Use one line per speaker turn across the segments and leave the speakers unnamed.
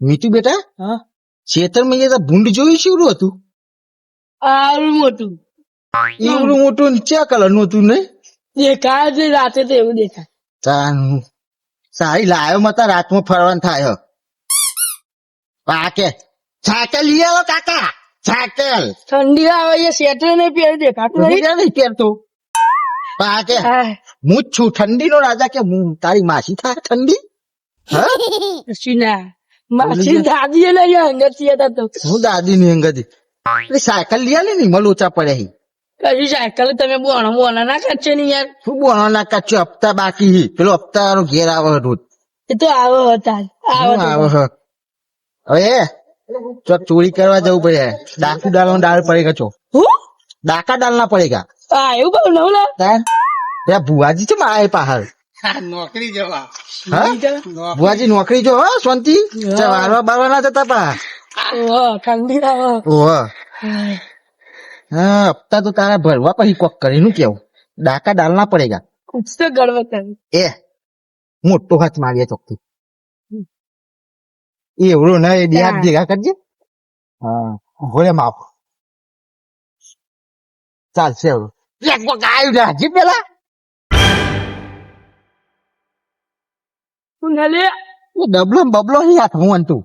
મીઠું બેટા?
હા.
ખેતરમાં ભૂંડ જોયું શું હતું?
આવું મોટું.
એવડું મોટું ને કલરનું હતું ને?
દેખાય છે રાતે તો એવું દેખાય.
તાનું સારી લાયો મતા રાતમાં ફરવાનું થાય પાકે. સાયકલ લઈ આવો કાકા. સાયકલ.
ઠંડી આવે એ સ્વેટર નહીં પહેરી દેખાતું નહીં?
પહેરતો. આ
હા,
હું જ છું ઠંડી નો રાજા કે હું તારી માસી થાય ઠંડી? હા?
શું ના? માસી દાદી એ નહીં અંગત છીએ તો.
હું દાદી ની અંગત એટલે સાયકલ લઈ આલે ને મને ઓછા પડ્યા હી.
કશું સાયકલ તમે બોણા બોણા ના કરશે ને યાર?
શું બોલવાના કાચો? હપ્તા બાકી હી. પેલો હપ્તા ઘેર આવે રોજ.
એ તો આવો હતા આવો
આવો હવે ચોક ચોરી કરવા જવું પડે ડાકુ ડાલનો ડાળ પડે છો.
હું?
ડાકા ડાલ ના પડેગા
આ એવું બહુ નવું
ના ભુવાજી છે મારે પહાડ.
નોકરી જવા.
બુઆજી નોકરી જો શાંતિ. વારવા બારવા ના જતા પા.
ઠંડી
હા. હપ્તા તો તારા ભરવા પછી કોક કરીને કેવું? ડાકા ડાલ ના પડેગા
તો ગડબડ
એ મોટો હાથ મારીએ ચોકથી. એવડું ના એ બે હાથ ભેગા કરજે. હા ભોલે માપ ચાલશે એવડું. પેલા.
શું ના લે
એ ડબલો બબલો નહીં હાથ હું તું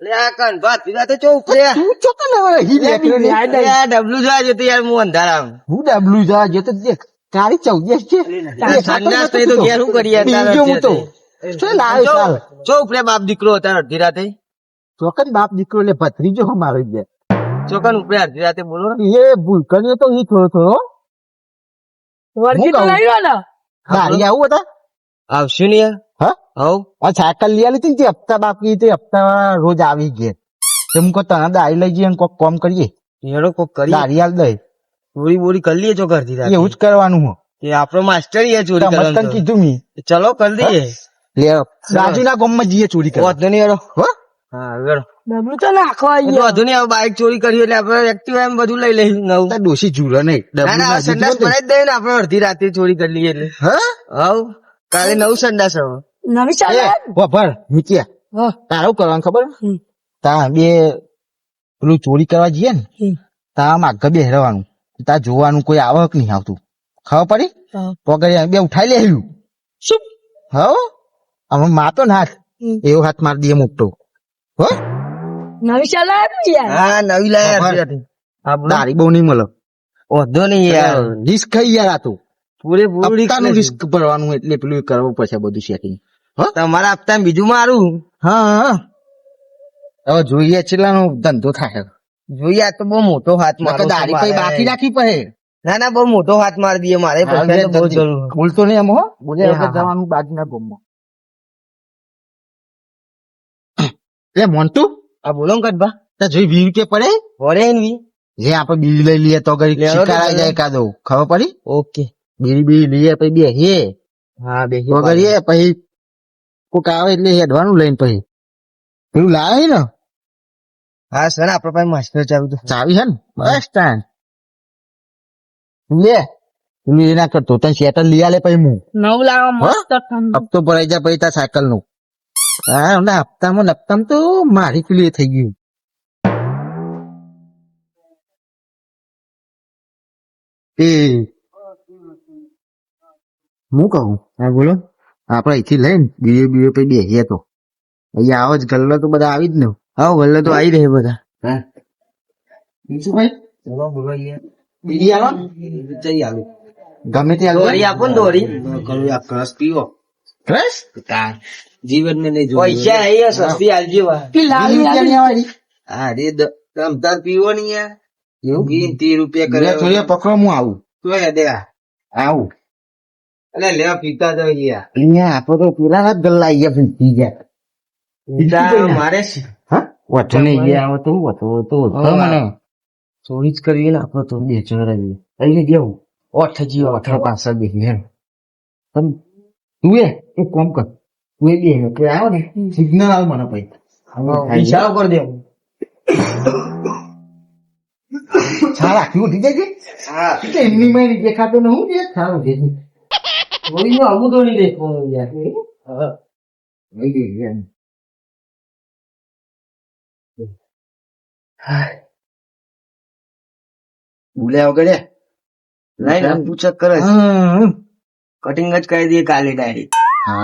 લે આ કન ભાત પીધા તો ચો ઉપરે
તું ચોકન હવે હી લેકરો ને.
આ ડબલું જોવા જતો યાર હું અંધારામ.
હું ડબલું જો તો દેખ તારી ચૌદસ છે.
સંડાસ નહીં તો ઘેર કરીએ તારા
બીજો હું તો.
ચો-
ચાલ.
ચો ઉપરે બાપ દીકરો હતા અડધી રાતે?
ચોકન બાપ દીકરો એટલે ભત્રીજો અમારો જ છે.
ચોકન ઉપરે અડધી રાતે બોલો.
એ ભૂલ કર્યો તો ઈ થોડો થોડો.
વળગી તો
હું
રહ્યો ને.
ગાડી આવું હતા
આવશે ને
હા?
હવ
આ સાયકલ લઈ આલી હતી ને હપ્તા બાકી હતી હપ્તા રોજ આવી ગયા. તેમ કો કહું તને દાડી લઈ જઈએ ને કોક કોમ કરીએ.
હેડો કોક કરી
દાડી આલ દઈ.
ચોરી બોરી કરી લઈએ જો અડધી રાતે.
એવું જ કરવાનું હું.
એ આપણો માસ્ટર યાર ચોરી
તને
કરવાનું તો.
કીધું મી.
ચલો કરી દઈએ.
લે કોમમાં જઈએ ચોરી કરવા.
વાંધો નહીં હેડો.
હો?
હા હેડો.
ડબલું તો નાખો
એ વાંધો નહીં હવે બાઈક ચોરી કરી એટલે આપણે એક્ટિવા એમ બધું લઈ લઈશું નવું.
તાર જુરો નહીં.
ના ના સંડાસ જ ને અડધી રાતે ચોરી કરી લઈએ એટલે.
હા?
હવ કાલે નવું સંડાસ હવે.
નવી ચાલે?
વભર મૂક્યા તારું કરવાનું ખબર? તા બે પેલું ચોરી કરવા જઈએ ને તા માગ બે હેરવાનું તા જોવાનું કોઈ આવક નહીં આવતું. ખબર પડી. પગડી બે ઉઠાઈ લે આવ્યું.
શું?
હો? અમે માતો ને હાથ એવો હાથ મારી દઈએ મોટો. હો?
નવી ચાલે યાર
હા નવી લાયા
દારી બહુ નહીં મળે.
ઓધો નહીં યાર.
રિસ્ક ખાઈ યાર આ તો.
પૂરેપૂરું
રિસ્ક ભરવાનું એટલે પેલું કરવું પડશે બધું સેટિંગ
તમારા હપ્તા બીજું મારું?
હા. હવે જોઈએ છેલ્લાનો ધંધો થાય
જોઈએ તો બહુ મોટો હાથ મારો
દાડી કઈ બાકી રાખી પડે.
ના ના બહુ મોટો હાથ માર દઈએ મારે
બોલતો નહીં એમ હો. બોલે. જવાનું બાજુના ગામમાં. એ મોન્ટુ?
આ બોલો કટભા
તે જોઈ વીર કે પડે?
પડે ને
જે આપણે બીજ લઈ લઈએ તો ગઈ શિકાર આવી જાય કાદો ખબર પડી?
ઓકે.
બીડી બીડી લઈએ પછી બે હે
હા બે
કરીએ પછી કોક આવે એટલે હેડવાનું લઈને પછી. પેલું લાવે ને?
હા સર આપડે પાસે માસ્ટર ચાલુ તો
ચાવી છે ને? બસ ટાઈમ લે પેલું એના કરતો તને સેટલ લઈ આલે પછી હું.
નવું લાવવા મસ્ત
હપ્તો ભરાઈ જાય પછી તાર સાયકલનું હા ના હપ્તામાં હપ્તામાં તો મારી પેલી થઈ ગયું. એ હું કહું? હા બોલો. આપડે અહીંથી લઈને બીજો બીજો પછી બેસીએ તો. અહીંયા આવો જ ગલ્લો તો બધા આવી જ ને.
હા ગલ્લો તો આવી રહે બધા.
હા. બીજું ભાઈ
બોલો બોલો યાર
બીડી
જઈ આલું
ગમે તે આલો
દોરી આપો ને દોરી.
કરું આ ક્રસ પીવો. ક્રસ
જીવન ને નહીં પૈસા સસ્તી આલજી. અરે પીવો યાર.
એવું?
ત્રીસ રૂપિયા કરે
પકડો હું આવું.
તો દે
આવું.
અલે લેવા પીતા તો અહીંયા
અહીંયા આપો તો પેલા ના ગલ્લા અહીંયા ગયા પી ગયા
પીતા મારે છે.
હા વચ્ચે નહીં ગયા આવો તો વચ્ચે તો. મને
ચોરી જ કરવી ને આપડે તો
બે ચોરા જેવી અહીં જેવું ઓઠ જીવો ઓઠ પાછળ બે તમ તું એ એક કોમ કર તું એ બે કે આવો ને સિગ્નલ આવ મને પછી
ઈશારો કરી દે
છા કેવું થઈ જાય છે એમની મેં દેખાતો ને હું કે સારું છે
ચોરી નો અમુક નહીં દેખવાનું યાર
હા બોલ્યા વગર
નહીં પૂછક કરે. કટિંગ જ કરી દઈએ કાલે ડાયરી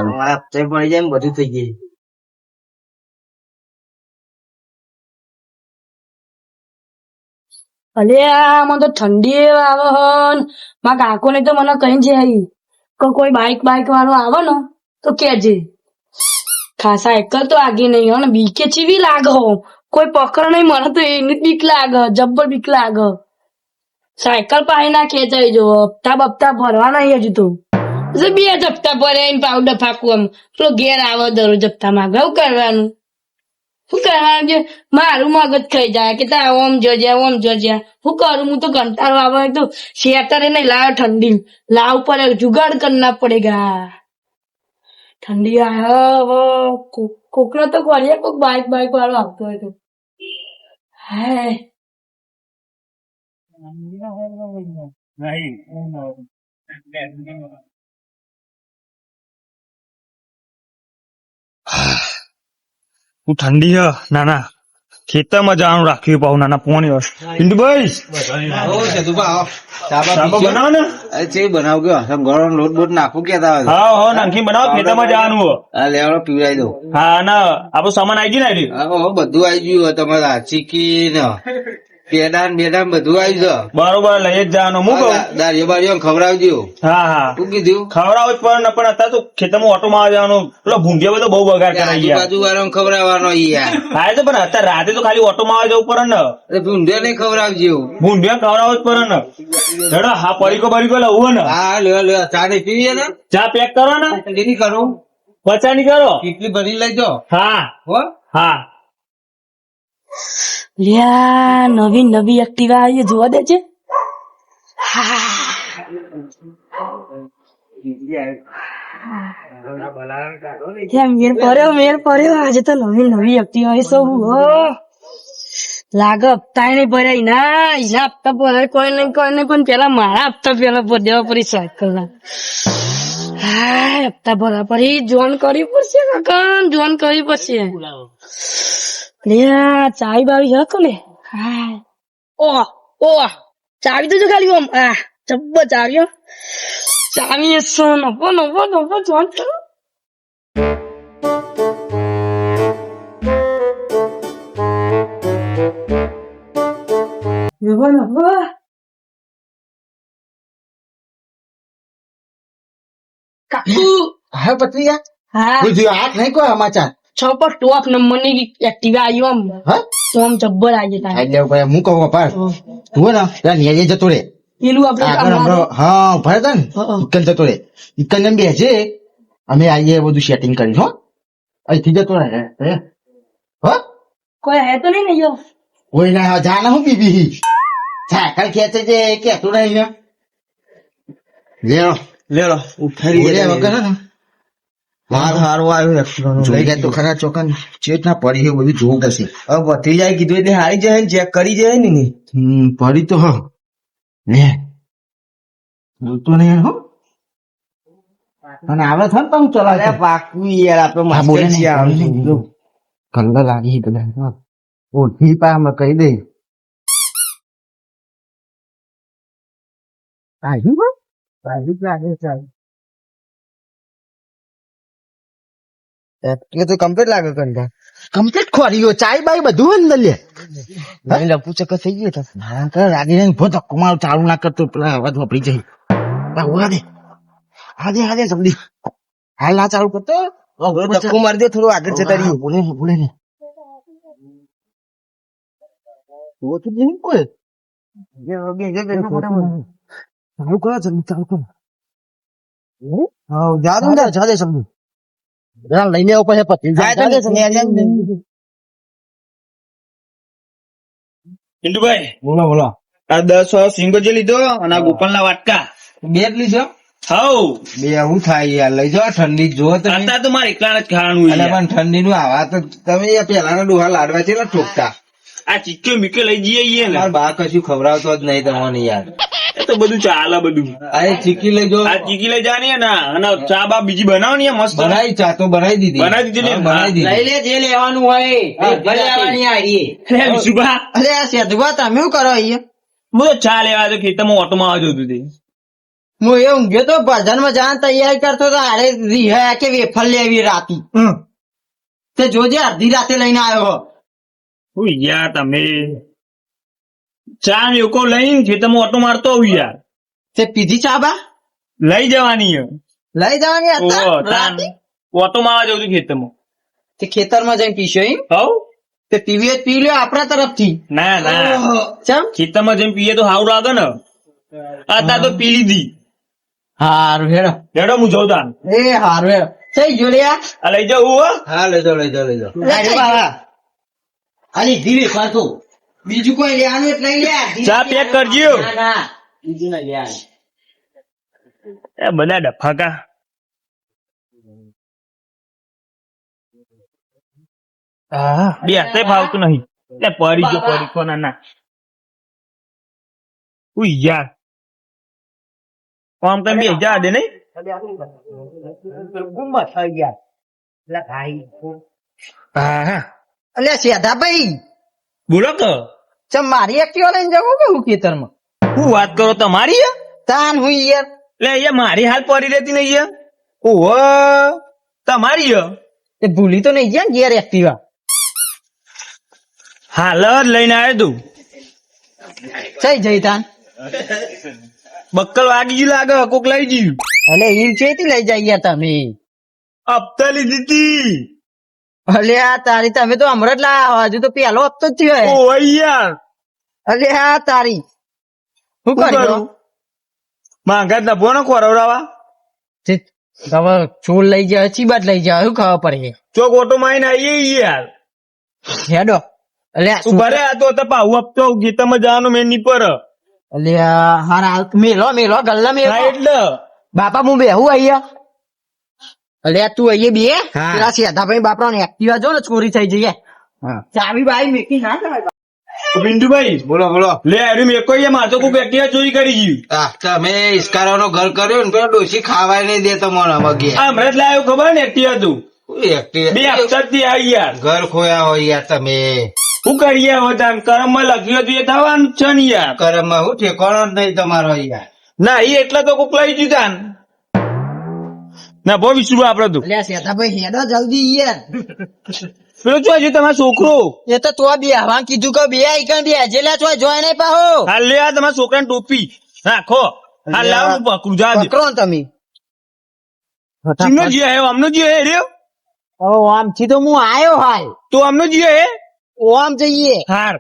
મારા
હપ્તે પડી જાય બધું થઈ ગયું
અલે આ મને તો ઠંડી આવે હન મારા કાકો ને તો મને કઈ આઈ કોઈ બાઈક બાઇક વાળો આવે ને, તો કેજે ખાસા એકલ તો આગે નહીં હો ને, બીકે ચીવી લાગે હો. કોઈ પકડ નહીં મને તો એની બીક લાગે, જબ્બર બીક લાગે. સાયકલ પાડી ના ખેંચાઈ જો હપ્તા બપ્તા ભરવા નહીં હજુ તો. બે જ હપ્તા ભરે પાવડર ફાકું આમ. પેલો ઘેર આવે, દરરોજ હપ્તા માં શું કરવાનું. શું કરવા છે મારું મગજ ખાઈ જાય કે તા ઓમ જોજે, ઓમ જોજ્યા શું કરું? હું તો કંટાળો આવે તો શેતરે નહીં લાવ ઠંડી. લાવ પડે જુગાડ કરના પડેગા ઠંડી આવે હવે. કોક કોકનો તો કરીએ, કોક બાઈક બાઈક વાળો આવતો હોય તો. હાય
હું ઠંડી હ નાના. ખેતરમાં જવાનું રાખ્યું પાઉં નાના પોણી વર્ષ સાબો બનાવો ને
અરે બનાવ ગયો? ગળો લોટ બોટ નાખું હોય
હા હો નાખી બનાવો ખેતરમાં જવાનું હો.
લેવડો પીવડાવી દઉં.
હા ના આપણું સામાન આવી ગયો ને આઈ
બધું આવી ગયું તમારા ચીકી ને પેડા ને બધું આવી ગયું.
બરોબર લઈ જ જવાનું. હું કહું?
દારીઓ બારીઓ ખવડાવજો.
હા હા.
તું કીધું?
ખવડાવ જ પણ પણ અત્યારે તો ખેતરમાં ઓટો માં જવાનું. પેલો ભૂંડિયા બધો બહુ બગાડ કરાઈ ગયા
બાજુ વાળો ખવડાવવાનો યાર.
હા તો પણ અત્યારે રાતે તો ખાલી ઓટો માં જવું પડે ને.
અરે ભૂંડે નહીં ખવડાવજો.
ભૂંડિયા ખવડાવ જ પડે ને. હેડો હા પડીકો બડીકો લાવવો ને.
હા લ્યો લ્યો ચા ને પીવીએ ને
ચા પેક કરો ને.
કેટલી કરો.
પચાની કરો?
કેટલી ભરી લેજો
હા.
હો?
હા.
લ્યા નવી નવી એક્ટિવા આવી જોવા દે છે? આજે તો નવી નવી એક્ટિવા આવી સૌ લાગે હપ્તા નહીં ભર્યા ના એના હપ્તા ભરાય કોઈ નહીં કોઈ નહીં, પણ પેલા મારા હપ્તા પેલા ભરી દેવા પડી સાયકલ ના હા હપ્તા ભરવા પડી જોન કરવી પડશે કાકા જોન કરવી પડશે. લ્યા ચાવી બાવી હક કોને? હા. ઓ ઓ ચાવી તો જો ખાલી ઓમ આ જબ્બર ચાવી હો. ચાવી એ સો નફો નફો નફો જોન નફો નફો કાકુ.
હા પત્રીયા
હા.
બીજું હાથ નહીં કોઈ સમાચાર?
છ પર ટોપ નંબરની એક્ટિવા આવી આમ તો આમ જબ્બર આવી જતા.
એટલે ભાઈ હું કહું પાર તું હે ને ત્યાં નેજે જતો રે.
પેલું આપણે
હા ભરે તને
હા.
ઇકન જતો રે. ઇકન એમ બેસે. અમે આવીએ બધું સેટિંગ કરી હો. અહીંથી જતો રહે હે? હો.
કોઈ હે તો નહીં ને યો.
કોઈ ના જાને હું બીબી સાયકલ ખેંચે છે કેતું નહીં ને. લેરો
લેલો ઉઠાડી
બોલ્યા વગર ને.
મારું હારું આવ્યું એક્સિડન્ટ
જોઈ ગયા તો ખરા ચોકન ચેત પડી છે બધું જોવું પડશે.
હવે પતી જાય કીધું એટલે હારી જાય ને ચેક કરી જાય ને
પડી તો હા. લે બોલતો નહીં હો. અને આવે છે ને તમે ચલાવે
અરે પાકું યાર આપણે
બોલે કલ્લા લાગી પા અમે કહી દઈ આવ્યું આવ્યું જ લાગે છે?
એટલે તો કમ્પ્લીટ લાગે કંધા
કમ્પ્લીટ ખોરીઓ ચાય બાય બધું અંદર લે
નહીં લપુ ચક્કર થઈ ગયો તો.
ના કર રાગી રાગી ભો ધક્કો ચાલુ ના કરતો પેલા અવાજ વપરી જાય. બાબુ દે. હાજે હાજે જલ્દી. હાલ ના ચાલુ કરતો.
કુમાર મારી દે થોડું આગળ જતા રહ્યું.
બોલે બોલે ને. તું ચાલુ કરો જલ્દી ચાલુ કરો. હા? જાદુ જા જાદે સમજુ લઈને
આવો પછી પતિ
પિન્ટુભાઈ
બોલો બોલો.
આ દસ વાળો સિંગો જે લીધો અને આ ગોપાલ ના વાટકા.
બે જ લીધો?
હાઉ
બે એવું થાય યાર લઈ જાઓ ઠંડી જો
અત્યારે તો મારે એકલા જ ખાવાનું એટલે
પણ ઠંડી નું આવા તો તમે પેલા ના ડોહા લાડવા છે ઠોકતા.
આ ચીક્યો મીક્યો લઈ જઈએ
મારા બા કશું ખવડાવતો જ નહીં તમને યાર.
એ તો બધું ચાલે બધું.
અરે ચીકી લઈ જો.
આ ચીકી લઈ જાની ના. અને ચા બા બીજી બનાવની મસ્ત.
બનાવી ચા તો બનાવી દીધી.
બનાવી દીધી ને?
બનાવી દીધી.
લે જે લેવાનું હોય. ભલે આવવાની આવીએ
લે, સુભા.
અરે આ સેધુભા તમે શું કરો અહીંયા?
હું તો ચા લેવા તો ખેતરમાં ઓટોમાં આવજો તું તે.
હું એ ઊંઘ્યો તો ભજનમાં જવાની તૈયારી કરતો તો આડે રિહા કે વેફર લેવી રાતી તે જોજે અડધી રાતે લઈને આવ્યો હો.
હું યાર તમે ચા યુકો લઈને ખેતરમાં ઓટો મારતો આવું યાર.
તે પીધી ચાબા
લઈ જવાની
લઈ જવાની હતા
તાન.
રાતે?
જવું છું ખેતરમાં.
તે ખેતરમાં જઈને પીશો એમ?
હવ.
તે પીવી પી લ્યો આપણા તરફથી.
ના ના.
ચમ?
ખેતરમાં જઈને પીએ તો સારું લાગે ને. અત્યારે તો પી લીધી.
હારું હેડો.
હેડો હું જોઉં તાન.
એ હારું હેડો. થઈ જોડ્યા
આ. લઈ જાઉં હો
હા. લઈ જાઉં લઈ જાઉં લઈ જાઉં
હાલી ધીરે પાછો. બીજું કોઈ લેવાનું એટલે લઈ લે
ચા પેક કરજો
ના ના. બીજું ના લેવાનું.
એ બધા ડફાકા હા. બે હાથે ફાવતું નહીં. એટલે પડી જો પડી ગયો. ના ના. ઉઈ યાર. કોમ કઈ બે જા દે નહીં? હા હા.
અલ્યા સેધા ભાઈ
બોલો કે
ચમ મારી એક્ટિવા લઈને જવું કે હું ખેતરમાં?
હું વાત કરો તમારી?
તાન હું યાર.
લે એ મારી હાલ પડી રહેતી નહીં હે? ઓહો તમારી
એ ભૂલી તો નહીં ગયા ને એક્ટિવા.
હાલ જ લઈને આવ્યો તું.
થઈ જઈ તાન
બક્કલ વાગી ગયું લાગે કોક લઈ ગયું.
અલે ઈમ છે લઈ જાય તમે.
હપ્તા લીધી તી
અલે આ તારી તમે તો હમણાં જ લાયા હજુ તો પેલો હપ્તો જ થયો
ઓ યાર
અલે આ તારી. શું કર્યું
કરું માંગા નભો ને ખોરવડાવા.
તે હવે ચોર લઈ જાય ચીબાટ લઈ જાય શું ખબર પડે
ચોક ઓટો માઈને આવીએ યાર.
હેડો. અલે
ભરે આ તો હું હપ્તો ગીતામાં જવાનું મેં ની પર.
અલે આ હારા મેલો મેલો ગલ્લા મેલો.
એટલે.
બાપા હું બેહું અહીંયા? અલે તું અહીંયા બે
હા.
પેલા સેધા ભાઈ બાપરા ને એક્ટિવા જો ને ચોરી થઈ જઈએ. ચાવી ભાઈ મેકી ના જાય
પિન્ટુભાઈ
બોલો બોલો.
લે અરે મેં કોઈ માર તો એક્ટિવા ચોરી કરી ગયું.
તમે ઇસ્કારો ઘર કર્યો ને પેલો ડોસી ખાવાય નહીં દેતો મને મગે
હમણાં જ લાવ્યો ખબર ને એક્ટિવા તું? બે ઘરથી આવી યાર
ખોયા હોય યાર તમે.
શું કરીએ હવે તાન? કરમમાં લખ્યું હતું એ થવાનું છે ને યાર.
કરમમાં હું ઠેકાણો જ નહીં તમારો યાર.
ના એ એટલે તો કોક લઈ ગયું તાન. ના બહુ વિસરું આપડે તું
અલે સેધા હેડો જલ્દી યાર.
પેલો છો હજી તમારો છોકરો.
એ તો તો બે હવા કીધું કે બે આઈકન બે જેલા છો જોઈ નહીં પાહો.
હા લે આ તમારા છોકરાને ટોપી. રાખો હા લાવ હું પકડું જા
પકડો ને તમે.
ચીમનો જીએ હે આમનો જીએ હે રે
ઓ આમ થી તો હું આયો હાલ.
તો આમનો જીએ હે?
ઓ આમ જઈએ.
હાર.